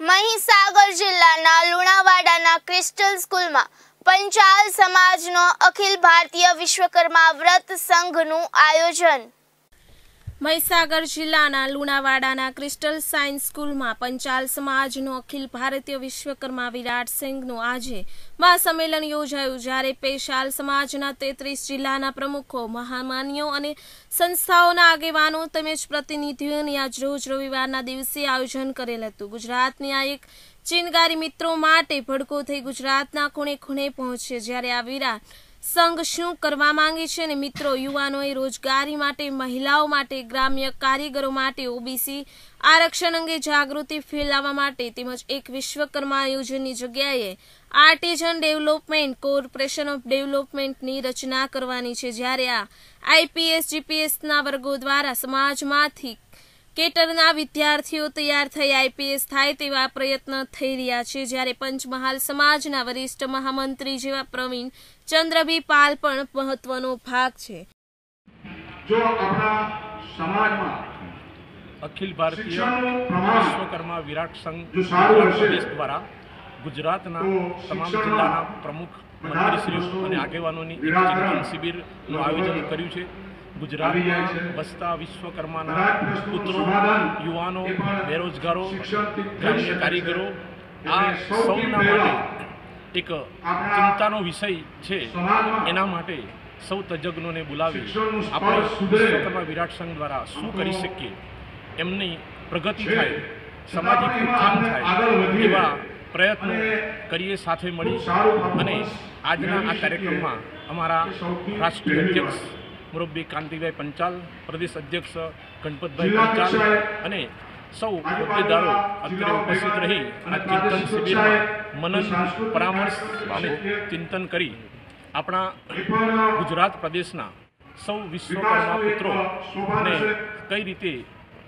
મહીસાગર જિલ્લાના લુણાવાડાના ક્રિસ્ટલ સ્કૂલમાં પંચાલ સમાજનો અખિલ ભારતીય વિશ્વકર્મા વ્રત સંઘનું આયોજન. મહીસાગર જિલ્લાના લુણાવાડાના ક્રિસ્ટલ સાયન્સ સ્કૂલમાં પંચાલ સમાજનો અખિલ ભારતીય વિશ્વકર્મા વિરાટ સિંઘનું આજે મહાસંમેલન યોજાયું, જ્યારે પેશાલ સમાજના તેત્રીસ જિલ્લાના પ્રમુખો, મહામાન્યો અને સંસ્થાઓના આગેવાનો તેમજ પ્રતિનિધિઓની આજ રોજ રવિવારના દિવસે આયોજન કરેલ હતું. ગુજરાતની આ એક ચિનગારી મિત્રો માટે ભડકો થઈ ગુજરાતના ખૂણે ખૂણે પહોંચે, જ્યારે આ વિરાટ સંઘ શું કરવા માંગે છે અને મિત્રો, યુવાનોએ રોજગારી માટે, મહિલાઓ માટે, ગ્રામ્ય કારીગરો માટે, ઓબીસી આરક્ષણ અંગે જાગૃતિ ફેલાવવા માટે તેમજ એક વિશ્વકર્મા આયોજનની જગ્યાએ આર્ટિઝન ડેવલપમેન્ટ કોર્પોરેશન ઓફ ડેવલપમેન્ટની રચના કરવાની છે. જ્યારે આ આઈપીએસ, જીપીએસના વર્ગો દ્વારા સમાજમાંથી કેટરના વિદ્યાર્થીઓ તૈયાર થઈ આઈપીએસ થાય તેવા પ્રયત્ન થઈ રહ્યા છે. જ્યારે પંચમહાલ સમાજના વરિષ્ઠ મહામંત્રી જેવા પ્રવીણ ચંદ્રભી પાલ પણ મહત્વનો ભાગ છે. જો આપણા સમાજમાં અખિલ ભારતીય વિશ્વકર્મા વિરાટ સંઘ પ્રદેશ દ્વારા ગુજરાતના તમામ જિલ્લાના પ્રમુખ મંત્રીશ્રીઓ અને આગેવાનોની એક શિબિરનું આયોજન કર્યું છે. ગુજરાતમાં વસતા વિશ્વકર્માના પુત્રો યુવાનો બેરોજગારો ગ્રામ્ય કારીગરો આ સૌના માટે એક ચિંતાનો વિષય છે. એના માટે સૌ તજજ્ઞોને બોલાવી આપણે. વિશ્વકર્મા વિરાટ સંઘ દ્વારા શું કરી શકીએ? એમની પ્રગતિ થાય સામાજિક ઉત્થાન થાય એવા પ્રયત્નો કરીએ સાથે મળી અને આજના આ કાર્યક્રમમાં અમારા રાષ્ટ્રીય અધ્યક્ષ મુરબ્બી કાંતિભાઈ પંચાલ પ્રદેશ અધ્યક્ષ ગણપતભાઈ પંચાલ અને સૌ હોદ્દેદારો અત્યારે ઉપસ્થિત રહી આ ચિંતન શિબિરમાં મનન પરામર્શ અને ચિંતન કરી આપણા ગુજરાત પ્રદેશના સૌ વિશ્વકર્મા પુત્રોને કઈ રીતે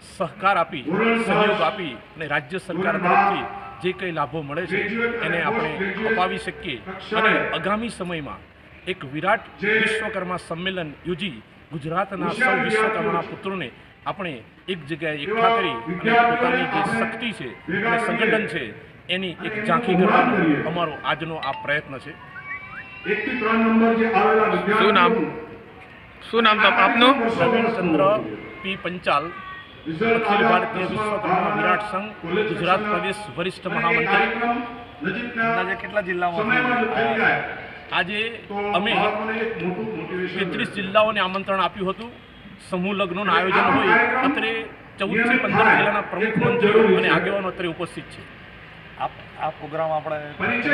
સહકાર આપી સહયોગ આપી અને રાજ્ય સરકાર તરફથી જે કંઈ લાભો મળે છે એને આપણે અપાવી શકીએ. અને આગામી સમયમાં એક વિરાટ વિશ્વકર્મા સંમેલન યોજી ગુજરાતના સૌ વિશ્વકર્માના પુત્રોને આપણે એક જગ્યાએ એકઠા કરી અને પોતાની જે શક્તિ છે અને સંગઠન છે એની એક ઝાંખી કરવાનો. અમારો આજનો આ પ્રયત્ન છે એક થી ત્રણ નંબર જે આવેલા વિદ્યાર્થીઓ શું નામ? શું નામ તમ આપનું પ્રવીણચંદ્ર પી પંચાલ અખિલ ભારતીય વિશ્વકર્મા વિરાટ સંઘ ગુજરાત પ્રદેશ વરિષ્ઠ મહામંત્રી કેટલા જિલ્લામાં આજે અમે તેત્રીસ જિલ્લાઓને આમંત્રણ આપ્યું હતું. સમૂહ લગ્નનું આયોજન હોય અત્રે ચૌદથી પંદર જિલ્લાના પ્રમુખ મંત્રીઓ અને આગેવાનો અત્રે ઉપસ્થિત છે. આપ આ પ્રોગ્રામ આપણે પરિચય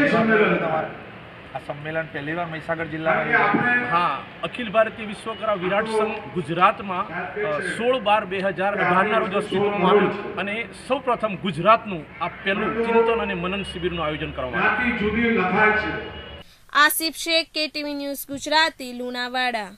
આ સંમેલન પહેલી વાર મહીસાગર જિલ્લામાં હા અખિલ ભારતીય વિશ્વકરા વિરાટ સંઘ ગુજરાતમાં સોળ બાર બે હજાર અઢારના રોજ અસ્તિત્વમાં આવ્યું અને સૌ પ્રથમ ગુજરાતનું આ પહેલું ચિંતન અને મનન શિબિરનું આયોજન કરવામાં આવ્યું. Asif Shaikh KTV news Gujarati Lunawada.